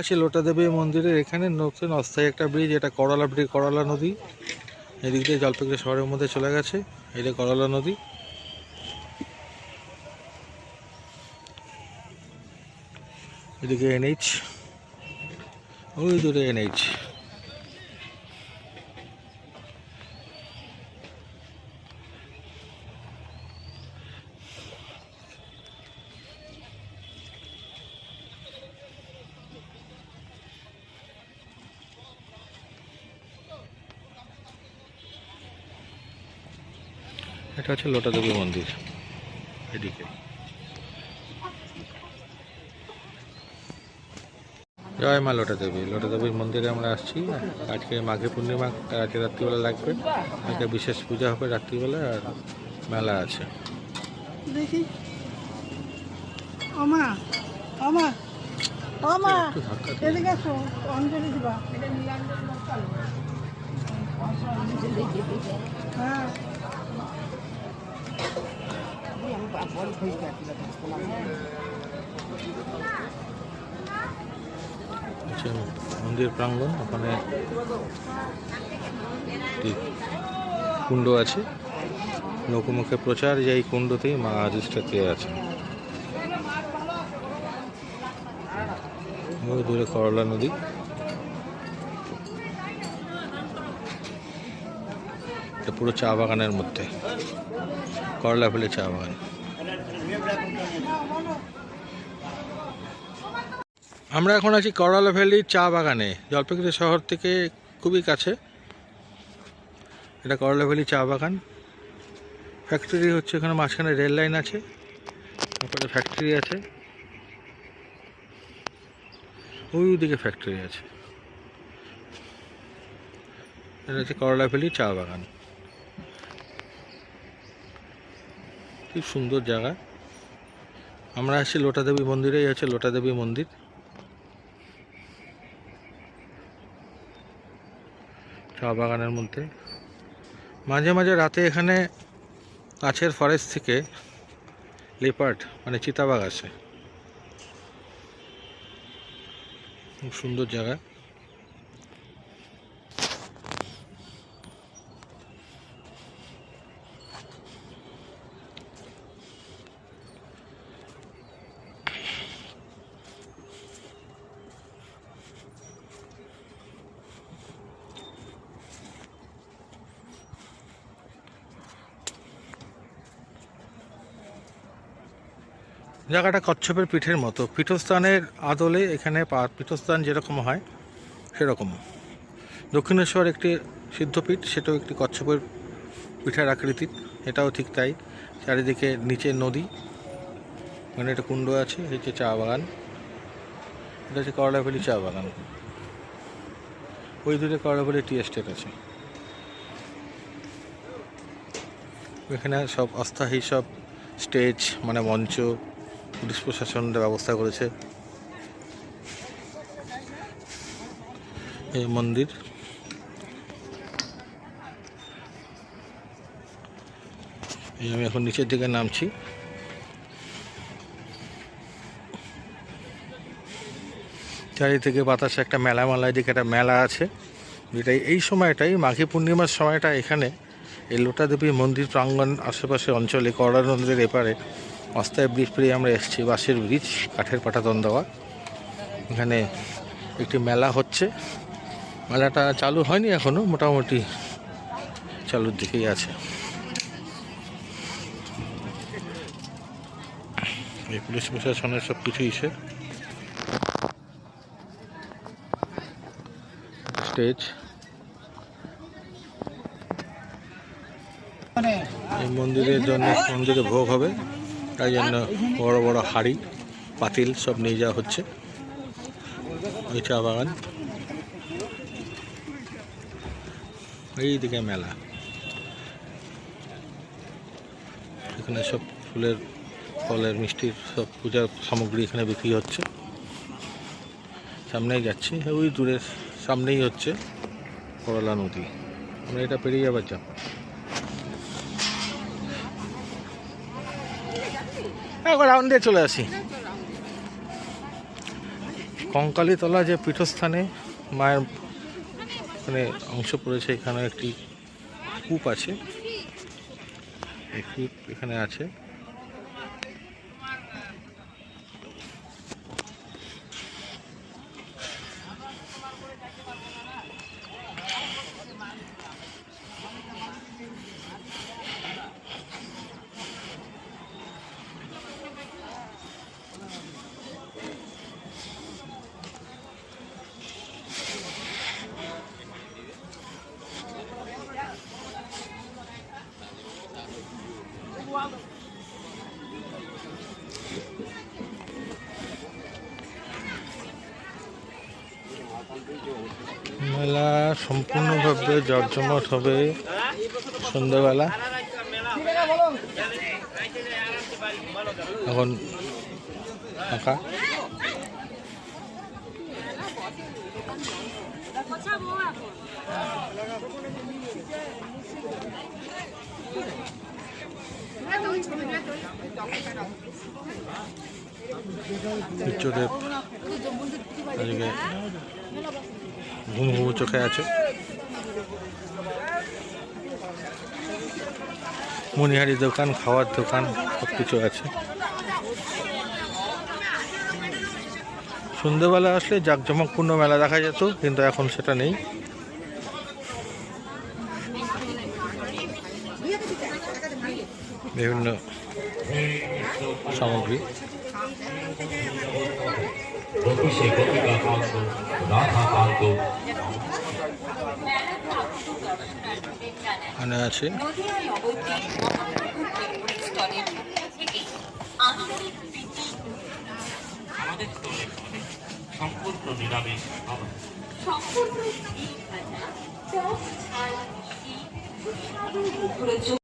আছে লোটাদেবী মন্দিরের এখানে নতুন অস্থায়ী একটা ব্রিজ, এটা করলা ব্রিজ, করলা নদী। এদিক দিয়ে জলপাইগুড়ি শহরের মধ্যে চলে গেছে এটা করলা নদী। এদিকে এনএইচ, ওই দূরে এনএইচ। এটা হচ্ছে লোটা দেবী মন্দির এদিকে। জয় মা লোটা দেবী। লোটা দেবীর মন্দিরে আমরা আসছি। আজকে মাঘে পূর্ণিমা আজকে রাত্রিবেলা লাগবে। আজকে বিশেষ পূজা হবে রাত্রিবেলা আর মেলা আছে। দেখি। আমা আমা আমা একটু ধাক্কা দিও। এদিকে আসো অঞ্জলি দিবা। হ্যাঁ। হচ্ছে মন্দির প্রাঙ্গণ, ওখানে কুণ্ড আছে? লোকমুখে প্রচার যে এই কুণ্ডতেই মা অধিষ্ঠাত্রী আছে। দূরে করলা নদী। এটা পুরো চা বাগানের মধ্যে। করলা ফেলে চা বাগান। আমরা এখন আছি করলা ভ্যালির চা বাগানে, জলপাইগুড়ি শহর থেকে খুবই কাছে। এটা করলা ভ্যালি চা বাগান। ফ্যাক্টরি হচ্ছে এখানে মাঝখানে রেল লাইন আছে, তারপরে ফ্যাক্টরি আছে। ওই দিকে ফ্যাক্টরি আছে। এটা হচ্ছে করলা ভ্যালি চা বাগান। খুব সুন্দর জায়গা। আমরা আসছি লোটা দেবী মন্দিরে এই হচ্ছে লোটা দেবী মন্দির। চা বাগানের মধ্যে। মাঝে মাঝে রাতে এখানে কাছের ফরেস্ট থেকে লেপার্ড মানে চিতাবাঘ আসে। খুব সুন্দর জায়গা। জায়গাটা কচ্ছপের পিঠের মতো। পীঠস্থানের আদলে এখানে পীঠস্থান যেরকম হয়, সেরকম। দক্ষিণেশ্বর একটি সিদ্ধপীঠ, সেটাও একটি কচ্ছপের পিঠের আকৃতির, এটাও ঠিক তাই। চারিদিকে নিচে নদী ওখানে একটা কুণ্ড আছে হচ্ছে চা বাগান। এটা হচ্ছে করলাভেলি চা বাগান। ওই দূরে করলাভেলি টি এস্টেট আছে। এখানে সব অস্থায়ী সব স্টেজ মানে মঞ্চ পুলিশ প্রশাসন ব্যবস্থা করেছে। এই মন্দির। এই আমি এখন নিচের দিকে নামছি। চারিদিকে বাতাসে একটা মেলা মেলা দিকে একটা মেলা আছে। যেটা এই সময়টাই, মাঘী পূর্ণিমার সময়টা এখানে এই লোটা দেবী মন্দির প্রাঙ্গণ আশেপাশে অঞ্চলে করলা নদীর এপারে অস্থায়ী ব্রিজ পেরিয়ে আমরা এসেছি বাঁশের ব্রিজ, কাঠের পাটাতন দেওয়া এখানে একটি মেলা হচ্ছে। মেলাটা চালু হয়নি এখনও, মোটামুটি চালুর দিকেই আছে। এই পুলিশ প্রশাসনের সব কিছুই সে। স্টেজ। এই মন্দিরের জন্য মন্দিরে ভোগ হবে। তাই জন্য বড় বড় হাড়ি, পাতিল সব নিয়ে যাওয়া হচ্ছে। ওই চা বাগান। এইদিকে মেলা। এখানে সব ফুলের, ফলের, মিষ্টির সব পূজার সামগ্রী এখানে বিক্রি হচ্ছে। সামনেই যাচ্ছি। ওই দূরের সামনেই হচ্ছে করলা নদী। আমরা এটা পেরিয়ে আবার যাব। একবার রাউন্ডে চলে আসি। কঙ্কালীতলা যে পীঠস্থানে মায়ের মানে অংশ পড়েছে এখানে একটি কূপ আছে। কূপ এখানে আছে। মেলা সম্পূর্ণভাবে জর্জমট হবে সন্ধ্যাবেলা। এখন ফাঁকা। আজকে ঘুম ঘুমু চোখে আছে। মনিহারি দোকান, খাওয়ার দোকান সব কিছু আছে। সন্ধ্যেবেলা আসলে জাঁকজমকপূর্ণ মেলা দেখা যেত, কিন্তু এখন সেটা নেই। বিভিন্ন সামগ্রী। কান্ত এখানে আছে। সম্পূর্ণ নিরামিষ সম্পূর্ণ